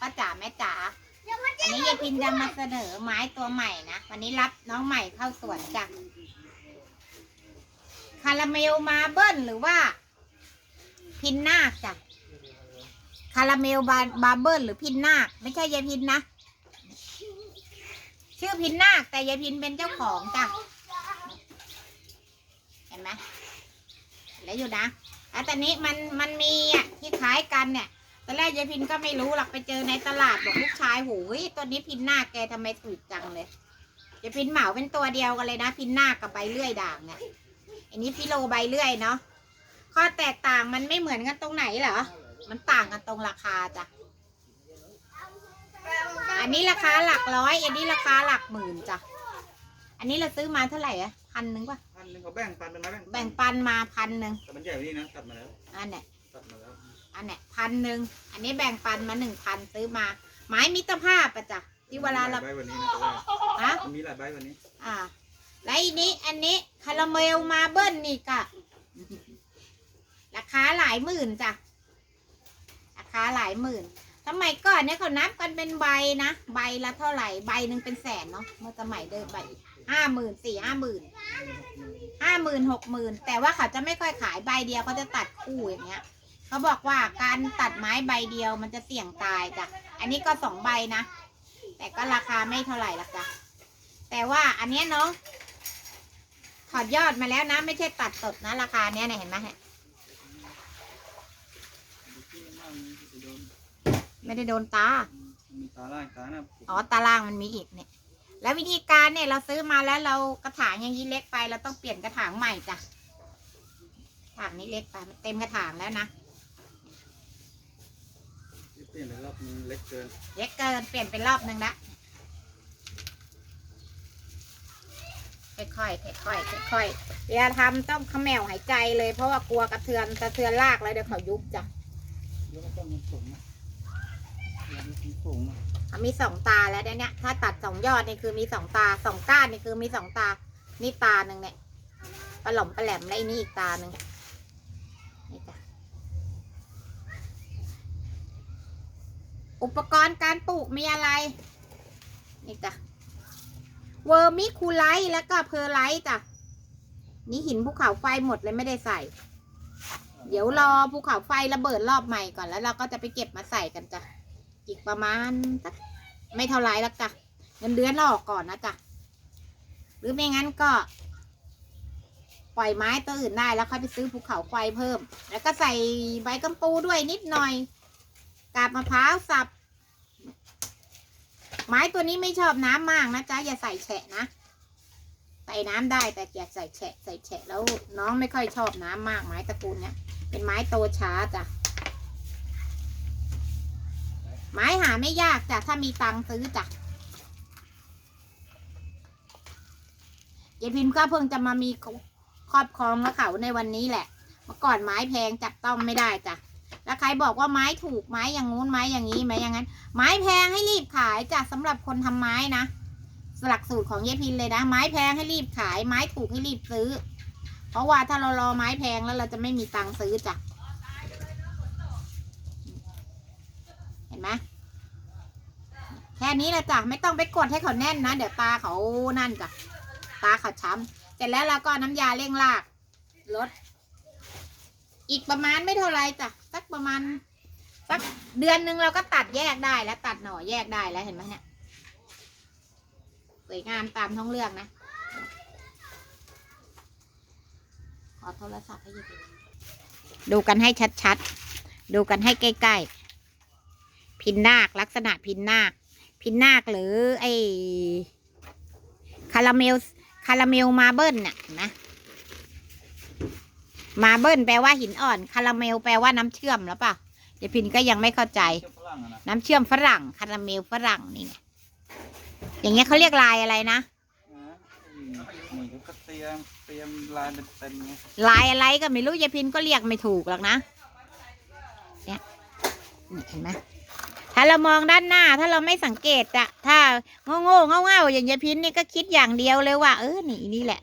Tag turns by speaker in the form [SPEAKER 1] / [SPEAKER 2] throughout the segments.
[SPEAKER 1] ป้าจ๋าแม่จ๋าอันนี้ยายพินจะมาเสนอไม้ตัวใหม่นะ วันนี้รับน้องใหม่เข้าสวนจ้ะคาราเมลมาเบิ้ลหรือว่า พินนาคจ้ะคาราเมลบาบาเบิ้ลหรือพินนาคไม่ใช่ยายพินนะ ชื่อพินนาคแต่ยายพินเป็นเจ้าของจ้ะเห็นไหมแล้วอยู่นะแล้วตอนนี้มันมันมีอะที่ขายกันเนี่ย ตอนแรกยายพินก็ไม่รู้หรอกไปเจอในตลาดบอกลูกชายหูยตัวนี้พินนาคแกทำไมถูกจังเลยยายพินเหมาเป็นตัวเดียวกันเลยนะ พินนาคกับใบเลื่อยด่างเนี่ยอันนี้พิโลใบเลื่อยเนาะข้อแตกต่างมันไม่เหมือนกันตรงไหนเหรอมันต่างกันตรงราคาจ้ะอันนี้ราคาหลักร้อย อันนี้ราคาหลักหมื่นจ้ะอันนี้เราซื้อมาเท่าไหร่อะพันหนึ่งป่ะ
[SPEAKER 2] พันหนึ่งเขาแบ่งปันเป็นไม้แบ่ง
[SPEAKER 1] แบ่งปันมาพันหนึ่ง
[SPEAKER 2] แต่มันใหญ่กว่านี้นะตัดมาแล้ว
[SPEAKER 1] อันเนี้ย
[SPEAKER 2] ตัดมาแล้ว
[SPEAKER 1] อันเนี้ยพันหนึ่งอันนี้แบ่งปันมาหนึ่งพันซื้อมา ไม้มิตรภาพอะจ้ะที่เวลาเรา
[SPEAKER 2] หยใบกวันนี้นะแต่ว่า
[SPEAKER 1] ฮะ
[SPEAKER 2] มันมีหลายใบกวันนี้
[SPEAKER 1] อ่า แล้วอันนี้อันนี้คาราเมลมาเบิ้ลนี่กะราคาหลายหมื่นจ้ะราคาหลายหมื่นสมัยก่อนเนี่ยเขานับกันเป็นใบนะใบละเท่าไหร่ใบหนึ่งเป็นแสนเนาะเมื่อสมัยเดิมใบห้าหมื่นสี่ห้าหมื่นห้าหมื่นหกหมื่นแต่ว่าเขาจะไม่ค่อยขายใบเดียวเขาจะตัดคู่อย่างเงี้ย เขาบอกว่าการตัดไม้ใบเดียวมันจะเสี่ยงตายจ้ะ อันนี้ก็สองใบนะ แต่ก็ราคาไม่เท่าไหร่ละจ้ะ แต่ว่าอันเนี้ยน้องถอดยอดมาแล้วนะ ไม่ใช่ตัดสดนะ ราคาเนี้ยเนี่ยเห็นไหมเนี่ยไม่ได้โดนตา
[SPEAKER 2] ตาล่างตาหน้า
[SPEAKER 1] อ๋อ ตารางมันมีอีกเนี่ย แล้ววิธีการเนี่ยเราซื้อมาแล้วเรากระถางอย่างนี้เล็กไป เราต้องเปลี่ยนกระถางใหม่จ้ะ ถางนี้เล็กไปเต็มกระถางแล้วนะ
[SPEAKER 2] เปลี่ยนไปรอบนึงเล็กเกิน
[SPEAKER 1] เล็กเกินเปลี่ยนเป็นรอบนึงละค่อยๆค่อยๆค่อยๆเวลาทำต้องเขมวหายใจเลยเพราะว่ากลัวกระเทือนกระเทือนรากแล้วเดี๋ยวเขายุบจ้ะ
[SPEAKER 2] แล้วก็ต้องมันสูงนะมันสูงนะ
[SPEAKER 1] อะมีสองตาแล้วเนี่ย ถ้าตัดสองยอดนี่คือมีสองตาสองก้านนี่คือมีสองตา นี่ตาหนึ่งเนี่ยปลาหล่อมปลาแหลมแล้วไอ้นี่อีกตาหนึ่งนี่จ้ะ อุปกรณ์การปลูกมีอะไร นี่จ้ะ เวอร์มิคูไลท์แล้วก็เพอร์ไลท์จ้ะ นี่หินภูเขาไฟหมดเลยไม่ได้ใส่ เดี๋ยวรอภูเขาไฟระเบิดรอบใหม่ก่อนแล้วเราก็จะไปเก็บมาใส่กันจ้ะ อีกประมาณสักไม่เท่าไรแล้วจ้ะ เงินเดือนออกก่อนนะจ้ะ หรือไม่งั้นก็ปล่อยไม้ตัวอื่นได้แล้วค่อยไปซื้อภูเขาไฟเพิ่ม แล้วก็ใส่ใบกำปูด้วยนิดหน่อย กาบมะพร้าวสับ ไม้ตัวนี้ไม่ชอบน้ำมากนะจ๊ะอย่าใส่แฉะนะใส่น้ำได้แต่อย่าใส่แฉะใส่แฉะแล้วน้องไม่ค่อยชอบน้ำมากไม้ตระกูลเนี้ยเป็นไม้โตช้าจ้ะไม้หาไม่ยากจ้ะถ้ามีตังค์ซื้อจ้ะยายพิมพ์ก็เพิ่งจะมามีครอบครองและเขาในวันนี้แหละ เมื่อก่อนไม้แพงจับต้องไม่ได้จ้ะ แล้วใครบอกว่าไม้ถูกไม้อย่างงู้นไม้อย่างนี้ไม้อย่างนั้น ไม้แพงให้รีบขายจ้ะสำหรับคนทำไม้นะหลักสูตรของยายพินเลยนะ ไม้แพงให้รีบขาย ไม้ถูกให้รีบซื้อ เพราะว่าถ้าเรารอไม้แพงแล้วเราจะไม่มีตังค์ซื้อจ้ะเห็นไหมแค่นี้แหละจ้ะไม่ต้องไปกดให้เขาแน่นนะ เดี๋ยวตาเขานั่นจ้ะตาเขาช้ำเสร็จแล้วเราก็น้ำยาเร่งรากลด อีกประมาณไม่เท่าไรจ้ะสักประมาณสักเดือนหนึ่งเราก็ตัดแยกได้แล้วตัดหน่อแยกได้แล้วเห็นไหมเนี่ยสวยงามตามท้องเรื่องนะขอโทรศัพท์ให้ยิบดูกันให้ชัดๆ ดูกันให้ใกล้ๆ พินนาคลักษณะพินนาค พินนาคหรือไอคาราเมลคาราเมลมาเบิลน่ะนไห มมาเบิลแปลว่าหินอ่อน คาราเมลแปลว่าน้ำเชื่อมแล้วป่ะเดี๋ยวพินก็ยังไม่เข้าใจ
[SPEAKER 2] เชือกฝรั่งอะนะ
[SPEAKER 1] น้ำเชื่อมฝรั่ง คาราเมลฝรั่งนี่ไงอย่างเงี้ยเขาเรียกลายอะไรนะ
[SPEAKER 2] นะเหมือนกับเตรียมเตรียมลายเป็นเต็มไง
[SPEAKER 1] ลายอะไรก็ไม่รู้ยายพินก็เรียกไม่ถูกหรอกนะ เนี่ยนี่เห็นไหมถ้าเรามองด้านหน้า ถ้าเราไม่สังเกตอะถ้าโง่โง่เง่าเง่าๆอย่างยายพินนี่ก็คิดอย่างเดียวเลยว่าเออนี่อีนี่แหละ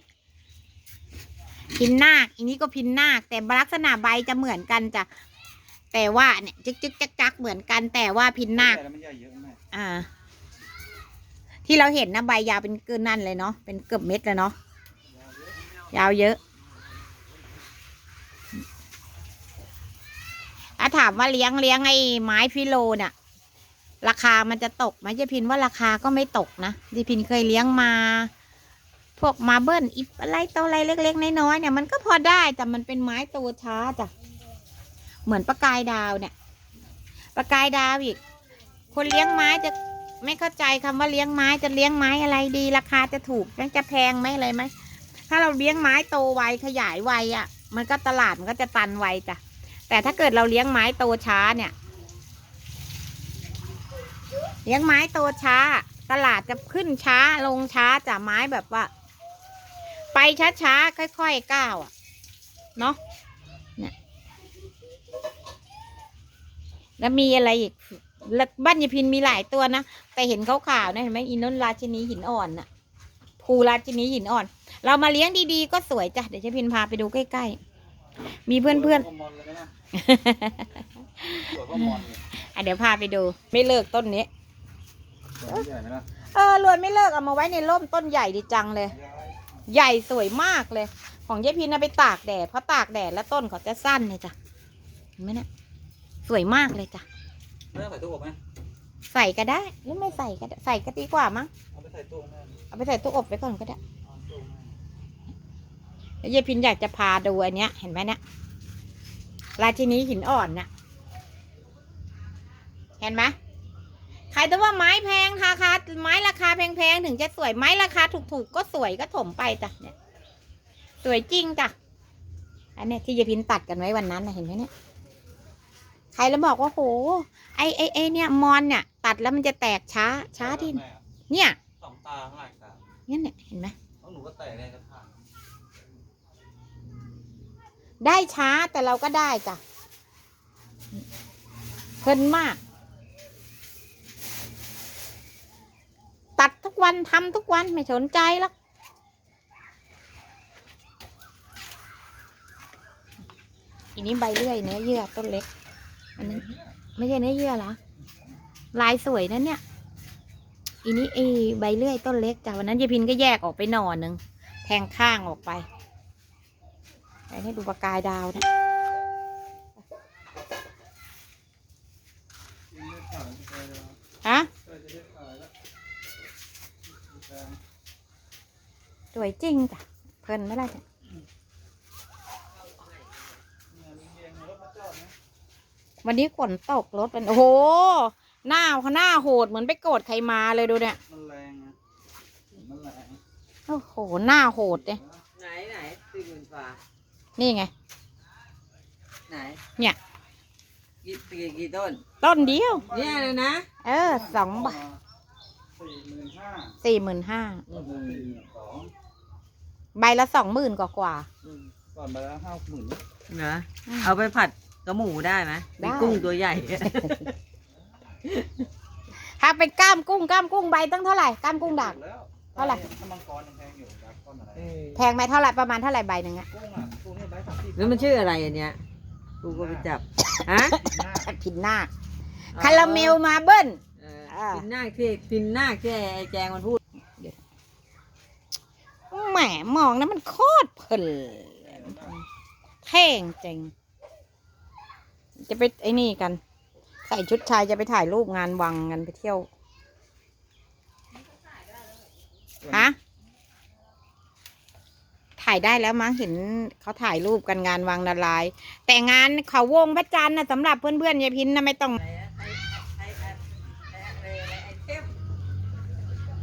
[SPEAKER 1] พินนาคอีนี้ก็พินนาคแต่ลักษณะใบจะเหมือนกันจ้ะแต่ว่าเนี่ยจึกจึกจักจักเหมือนกัน แต่ว่าพินนาค
[SPEAKER 2] ใหญ่แล้วมันใหญ่เยอะแม่
[SPEAKER 1] อ่า ที่เราเห็นนะใบยาวเป็นเกินนั่นเลยเนาะเป็นเกือบเม็ดเลยเนาะยาวเยอะถ้าถามว่าเลี้ยงเลี้ยงไอ้ไม้ฟิโลเนี่ยราคามันจะตกไหมเจะพินว่าราคาก็ไม่ตกนะเจะพินเคยเลี้ยงมา พวกมาเบิ้ลอิฟอะไรตัวอะไรเล็ก ๆ น้อยๆเนี่ยมันก็พอได้แต่มันเป็นไม้โตช้าจ้ะเหมือนประกายดาวเนี่ย ประกายดาวอีก คนเลี้ยงไม้จะไม่เข้าใจคำว่าเลี้ยงไม้จะเลี้ยงไม้อะไรดี ราคาจะถูกมันจะแพงไหมอะไรไหมถ้าเราเลี้ยงไม้โตไวขยายไวอะ่ะ มันก็ตลาดมันก็จะตันไวจ้ะแต่ถ้าเกิดเราเลี้ยงไม้โตช้าเนี่ย เลี้ยงไม้โตช้า ตลาดจะขึ้นช้าลงช้าจ้ะไม้แบบว่า ไปช้าๆ ค่อยๆก้าวอะเนาะเนี่ยแล้วมีอะไรอีกแล้วบ้านยพินมีหลายตัวนะ แต่เห็นขาวๆนะเห็นไหมอีนนท์ราชินีหินอ่อนน่ะภูราชินีหินอ่อน เรามาเลี้ยงดีๆ ก็สวยจ้ะ เดี๋ยวยายพินพาไปดูใกล้ๆ มีเพื่อน
[SPEAKER 2] เลยนะสวยกว่ามอนเลย
[SPEAKER 1] ๆอะเดี๋ยวพาไปดู ไม่เลิกต้นนี้เออรวยไม่เลิกเอามาไว้ในร่มต้นใหญ่ดีจังเลย ใหญ่สวยมากเลย ของยายพินนะไปตากแดดเพราะตากแดดแล้วต้นเขาจะสั้นเนี่ยจ้ะเห็นไหมเนี่ยสวยมากเลยจ้ะ
[SPEAKER 2] ไม่ต้องใส่ตู้อบไหม
[SPEAKER 1] ใส่ก็ได้หรือไม่ใส่ก็ได้ใส่ก็ดีกว่ามั้ง
[SPEAKER 2] เอาไปใส่ตู้แม่
[SPEAKER 1] เอาไปใส่ตู้อบไว้ก่อนก็ได้
[SPEAKER 2] เอาตู้แม่
[SPEAKER 1] แล้วยายพินอยากจะพาดูอันเนี้ย เห็นไหมเนี่ยราชินีหินอ่อนน่ะ เห็นไหม ใครแต่ว่าไม้แพงราคาไม้ราคาแพงๆถึงจะสวยไม้ราคาถูกๆก็สวยก็ถมไปจ้ะเนี่ย สวยจริงจ้ะอันเนี้ยที่ยายพินตัดกันไว้วันนั้นนะเห็นไหมเนี่ยใครแล้วบอกว่าโหไอไอไอเนี่ยมอนเนี่ย ตัดแล้วมันจะแตกช้าช้าที่
[SPEAKER 2] แม่
[SPEAKER 1] เนี่ย
[SPEAKER 2] สองตาข้างหลังตา
[SPEAKER 1] งั้นเนี่ยเห็นไหม
[SPEAKER 2] ต้องหนูก็แตะในกระถาง
[SPEAKER 1] ได้ช้าแต่เราก็ได้จ้ะเพลินมาก ตัดทุก วันทำทุกวันไม่สนใจหรอกอันนี้ใบเลื่อยเนื้อเยื่อต้นเล็ก อันนี้นไม่ใช่เนื้อเยื่อเหรอ ลายสวยนะเนี่ยอันนี้ไอใบเลื่อยต้นเล็กจ้ะวันนั้นยายพินก็แยกออกไปหน่อหนึ่งแทงข้างออกไปไปให้ดูประกายดาวนะ ฮะ สวยจริงจ้ะ เพลินไหม่ล่ะจ้ะวันนี้ฝนตกรถเป็นโอ้โห หน้าเขาหน้าโหดเหมือนไปโกรธใครมาเลยดูเนี่ย
[SPEAKER 2] มันแรงนะมันแรง
[SPEAKER 1] โอ้โห หน้าโหดเนี่ย
[SPEAKER 3] ไหนไหนสี่หมื่นฟ้า
[SPEAKER 1] นี่ไง
[SPEAKER 3] ไหน
[SPEAKER 1] เนี่ย
[SPEAKER 3] กี่กี่กี่ต้น
[SPEAKER 1] ต้นเดียว
[SPEAKER 3] เนี่ยเลยนะ
[SPEAKER 1] เออสองบาท
[SPEAKER 2] สี่หมื่นห้า
[SPEAKER 1] สี่หมื่นห้า
[SPEAKER 2] สี่หมื่นสอง
[SPEAKER 1] ใบละสองหมื่นกว่ากว่า
[SPEAKER 2] ก่อนไปแล้วห้าหมื่น
[SPEAKER 3] เหรอ
[SPEAKER 1] อืม
[SPEAKER 3] เอาไปผัดกระหมูได้ไหม
[SPEAKER 1] ได้
[SPEAKER 3] มีกุ้งตัวใหญ่
[SPEAKER 1] ถ้าเป็นกล้ามกุ้งกล้ามกุ้งใบตั้งเท่าไหร่กล้ามกุ้งด่าง
[SPEAKER 2] แล้ว
[SPEAKER 1] เท่าไหร่
[SPEAKER 2] ถ้ามังกรยังแพงอยู่ครับก้อนอะไร
[SPEAKER 3] เออ
[SPEAKER 1] แพงไหมเท่าไหร่ประมาณเท่าไหร่ใบหนึ่งอะ
[SPEAKER 2] กุ้งอะกุ้งนี่ใบสามสิบ
[SPEAKER 3] แล้วมันชื่ออะไรอันเนี้ย กูก็ไปจับ ฮะ
[SPEAKER 2] สิบห้า
[SPEAKER 1] พินนาคคาราเมลมาเบิ้ล
[SPEAKER 3] เออ
[SPEAKER 1] อ่า
[SPEAKER 3] พินหน้าที่พินหน้าที่ไอ้แจงมันพูด
[SPEAKER 1] แหมมองนะมันโคตรเพลินเท่งจริง จะไปไอ้นี่กัน ใส่ชุดชายจะไปถ่ายรูปงานวังกันไปเที่ยวฮะถ่ายได้แล้วมั้งเห็นเขาถ่ายรูปกันงานวังนาลายณ์แต่งานเขาวงพระจันทร์นะสำหรับเพื่อนๆยายพินนะไม่ต้อง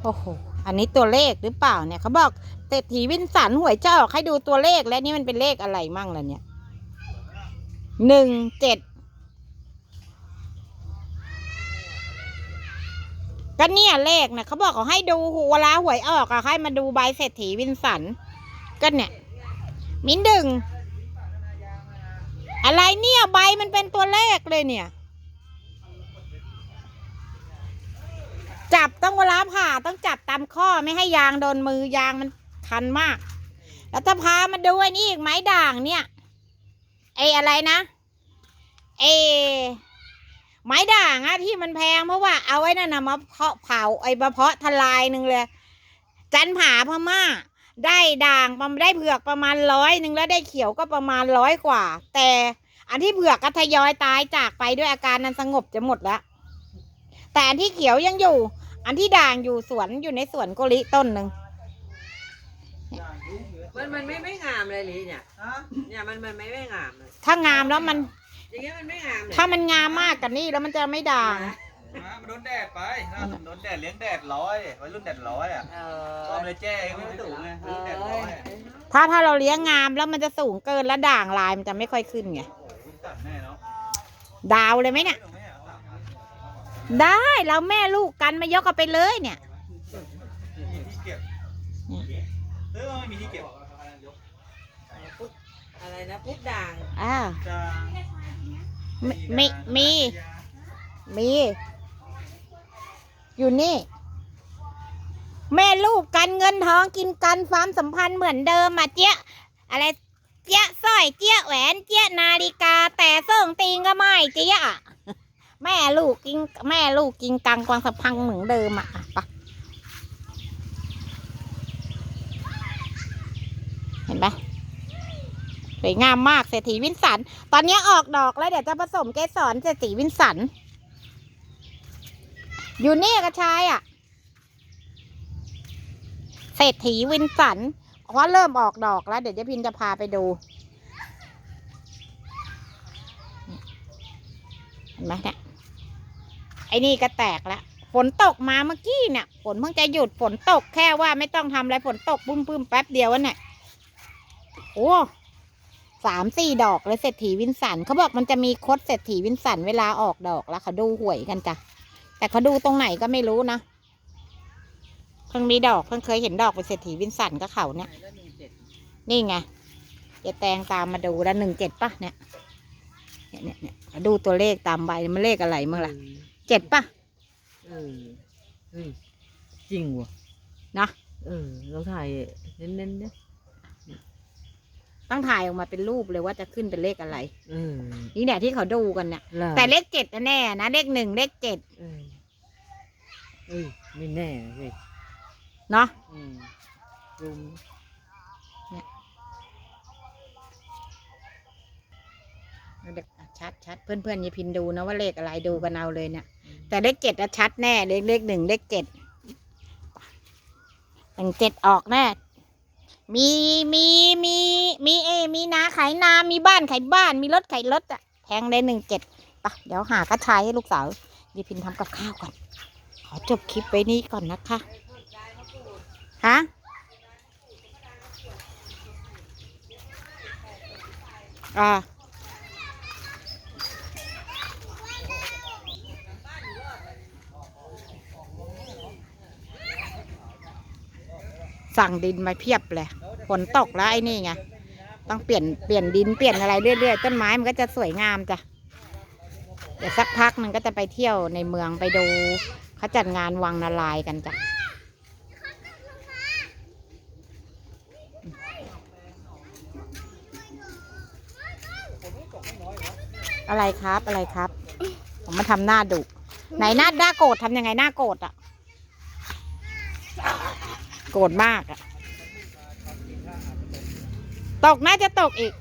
[SPEAKER 1] โอ้โห อันนี้ตัวเลขหรือเปล่าเนี่ยเขาบอกเศรษฐีวินสันหวยเจ้าให้ดูตัวเลขและนี่มันเป็นเลขอะไรมั่งล่ะเนี่ยหนึ่งเจ็ดก็เนี่ยเลขนะเขาบอกเขาให้ดูเวลาหวยออกอะให้มาดูใบเศรษฐีวินสันก็เนี่ย มิ้นดึงอะไรเนี่ยใบมันเป็นตัวเลขเลยเนี่ย จับต้องเวลาผ่าต้องจับตามข้อไม่ให้ยางโดนมือยางมันคันมาก แล้วถ้าพามาดูไอ้นี่อีกไม้ด่างเนี่ยไอ้อะไรนะไอเอไม้ด่างอะที่มันแพงเพราะว่าเอาไว้นั่นนะมาเพาะเผาไอ้มะเพาะทลายหนึ่งเลย จันผาพม่า ได้ด่างประมาณได้เผือกประมาณร้อยหนึ่งแล้วได้เขียวก็ประมาณร้อยกว่า แต่อันที่เผือกก็ทยอยตายจากไปด้วยอาการนั้นสงบจะหมดแล้ว แต่อันที่เขียวยังอยู่ อันที่ด่างอยู่สวนอยู่ในสวนโกลิต้นหนึ่ง
[SPEAKER 3] มันมันไม่ไม่งามเลยลิเนี่ยเนี่ยมันมันไม่ไม่งามเลย
[SPEAKER 1] ถ้างามแล้วมัน
[SPEAKER 3] อย่างเงี้ยมันไม่งามเลย
[SPEAKER 1] ถ้ามันงามมากกันนี่แล้วมันจะไม่ด่าง
[SPEAKER 3] นะ
[SPEAKER 2] มามันโดนแดดไปนะมันโดนแดดเลี้ยงแดดร้อยไว้รุ่นแดดร้อยอะ
[SPEAKER 3] เอ
[SPEAKER 2] ชอบ
[SPEAKER 3] อ
[SPEAKER 2] เลยแจ้ไม่สูงไง
[SPEAKER 3] เอ
[SPEAKER 2] รุ่นแดด
[SPEAKER 3] อ
[SPEAKER 2] ร้อยอะ
[SPEAKER 1] ถ้าถ้าเราเลี้ยงงามแล้วมันจะสูงเกินแล้วด่างลายมันจะไม่ค่อยขึ้นไง
[SPEAKER 2] โอ้โหรุ่นตัดแน่เนาะ
[SPEAKER 1] ดาวเลยไหมเนี่ย
[SPEAKER 2] ได้
[SPEAKER 1] เราแม่ลูกกันมายกกันไปเลยเนี่ย
[SPEAKER 2] มีที่เก็บเออไม่มีที่เก็บ
[SPEAKER 3] อะไรนะพุกด่าง
[SPEAKER 1] อ่า
[SPEAKER 2] จะ
[SPEAKER 1] มีมีมีมี อยู่นี่ แม่ลูกกันเงินทองกินกันความสัมพันธ์เหมือนเดิมอะเจ๊ยะอะไรเจ๊ยะสร้อยเจ๊ยะแหวนเจ๊ยะนาฬิกา แต่ส่งตีงก็ไม่เจ๊ยะ แม่ลูกกินแม่ลูกกินกังความสัมพันธ์เหมือนเดิมอะไปะเห็นปะสวยงามมากเศรษฐีวินสัน ตอนนี้ออกดอกแล้วเดี๋ยวจะผสมเกสรเศรษฐีวินสัน อยู่นี่กระชายอะ เศรษฐีวินสันเพราะเริ่มออกดอกแล้ว เดี๋ยวเจ๊พินจะพาไปดูเห็นไหมเนี่ย นี่ก็แตกแล้วฝนตกมาเมื่อกี้เนี่ยฝนเพิ่งจะหยุดฝนตกแค่ว่าไม่ต้องทำอะไรฝนตกปุ้มปุ้มๆแป๊บเดียววะเนี่ยโอ้สามสี่ดอกเลยเศรษฐีวินสันเขาบอกมันจะมีคดเศรษฐีวินสันเวลาออกดอกแล้วเขาดูหวยกันจ้ะแต่เขาดูตรงไหนก็ไม่รู้นะเพิ่งมีดอกเพิ่งเคยเห็นดอกเป็นเศรษฐีวินสันก็เขาเนี่ย
[SPEAKER 3] นึ่งเจ็ด
[SPEAKER 1] นี่ไงจะแตงตามมาดูแล้วหนึ่งเจ็ดป่ะเนี่ยเนี่ยเนี่ยเนี่ยดูตัวเลขตามใบมันเลขอะไรเมื่อไหร่ เจ็ดป่ะ
[SPEAKER 3] เออเฮ้ยจริงวะ
[SPEAKER 1] นะ
[SPEAKER 3] เออเราถ่ายเน้นๆเนี่ย
[SPEAKER 1] ต้องถ่ายออกมาเป็นรูปเลยว่าจะขึ้นเป็นเลขอะไร
[SPEAKER 3] เออ
[SPEAKER 1] นี่เนี่ยที่เขาดูกันเนี่ย
[SPEAKER 3] ล่ะ
[SPEAKER 1] แต่เลขเจ็ดแน่ๆนะเลขหนึ่งเลขเจ็ด
[SPEAKER 3] เออเอ้ยไม่แน่เลย
[SPEAKER 1] เนาะ
[SPEAKER 3] อืมรุม
[SPEAKER 1] เด็ก ชัดชัดเพื่อนเพื่อนๆอยาพินดูนะว่าเลขอะไรดูกันเอาเลยเนี่ยแต่เลขเจ็ดอะชัดแน่เลขเลขหนึ่งเลขเจ็ดหนึ่งเจ็ดออกแน่มีมีมีมีเอ มีนาขายนา มีบ้านขายบ้าน มีรถขายรถอะแพงเลยหนึ่งเจ็ดปะเดี๋ยวหากระชายให้ลูกสาวยายพินทำกับข้าวก่อน ขอจบคลิปไว้นี้ก่อนนะคะฮะอ่า สั่งดินมาเพียบเลยฝนตกแล้วไอ้นี่ไงต้องเปลี่ยนเปลี่ยนดินเปลี่ยนอะไรเรื่อยๆต้นไม้มันก็จะสวยงามจ้ะเดี๋ยวสักพักมันก็จะไปเที่ยวในเมืองไปดูเขาจัดงานวังนาลายกันจ้ะอะไรครับอะไรครับ ผมมาทำหน้าดุไหนหน้าหน้าโกรธทำยังไงหน้าโกรธอะ โกรธมากอะตกน่าจะตกอีก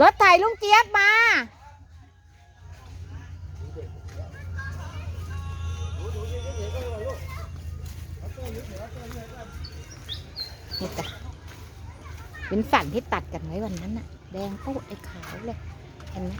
[SPEAKER 1] รถไถลุงเจี๊ยบมา นี่จ้ะเป็นสันที่ตัดกันไว้วันนั้นน่ะ แดงโป๊ะไอ้ขาวเลยเห็นไหม